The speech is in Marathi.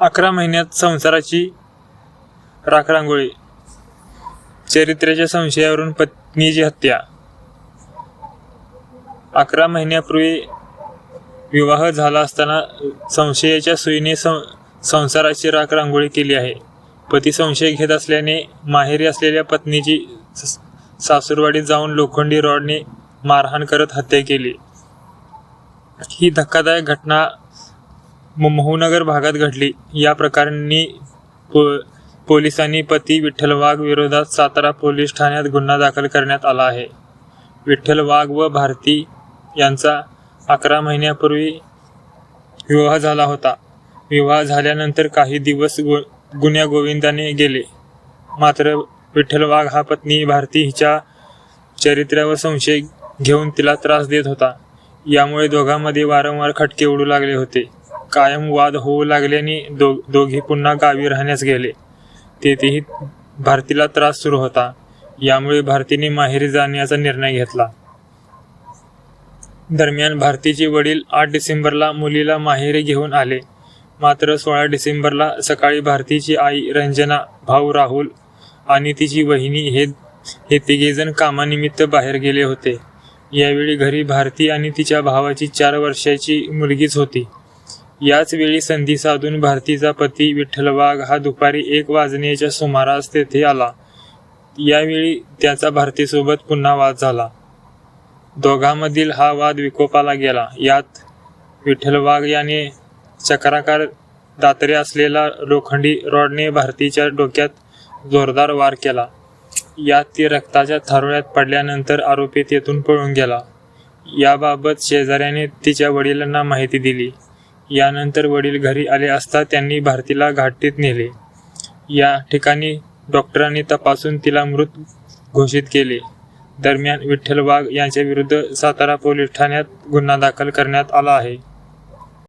अकरा महिन्यात संसाराची राखरांगोळी. चरित्र्याच्या संशयावरून पत्नीची हत्या. अकरा महिन्यापूर्वी विवाह झाला असताना संशयाच्या सुईने सं संसाराची राख रांगोळी केली आहे. पती संशय घेत असल्याने माहेरी असलेल्या पत्नीची सासूरवाडीत जाऊन लोखंडी रॉडने मारहाण करत हत्या केली. ही धक्कादायक घटना महूनगर भागात घडली. या प्रकरणी पो पोलिसांनी पती विठ्ठल वाघ विरोधात सातारा पोलीस ठाण्यात गुन्हा दाखल करण्यात आला आहे. विठ्ठल वाघ व भारती यांचा अकरा महिन्यापूर्वी विवाह झाला होता. विवाह झाल्यानंतर काही दिवस गो गुन्ह्या गोविंदाने गेले. मात्र विठ्ठल वाघ हा पत्नी भारती हिच्या चरित्र्यावर संशय घेऊन तिला त्रास देत होता. यामुळे दोघांमध्ये वारंवार खटके उडू लागले होते. कायम वाद होऊ लागल्याने दो दोघे पुन्हा गावी राहण्यास गेले. तेथेही भारतीला त्रास सुरू होता. यामुळे भारतीने माहेरी जाण्याचा निर्णय घेतला. दरम्यान भारतीचे वडील आठ डिसेंबरला मुलीला माहेरी घेऊन आले. मात्र सोळा डिसेंबरला सकाळी भारतीची आई रंजना भाऊ राहुल आणि तिची वहिनी हे हे तिघेजण कामानिमित्त बाहेर गेले होते. यावेळी घरी भारती आणि तिच्या भावाची चार वर्षाची मुलगीच होती. याच वेळी संधी साधून भारतीचा पती विठ्ठल वाघ हा दुपारी एक वाजण्याच्या सुमारास तेथे आला. यावेळी त्याचा भारतीसोबत पुन्हा वाद झाला. दोघांमधील हा वाद विकोपाला गेला. यात विठ्ठल वाघ याने चक्राकार दात्रे असलेला लोखंडी रॉडने भारतीच्या डोक्यात जोरदार वार केला. यात ती रक्ताच्या थारोळ्यात पडल्यानंतर आरोपी तेथून पळून गेला. याबाबत शेजाऱ्याने तिच्या वडिलांना माहिती दिली. यानंतर वडील घरी आले असता त्यांनी भारतीला घाटीत नेले. या ठिकाणी डॉक्टरांनी तपासून तिला मृत घोषित केले. दरम्यान विठ्ठल वाघ यांच्या विरुद्ध सातारा पोलीस ठाण्यात गुन्हा दाखल करण्यात आला आहे.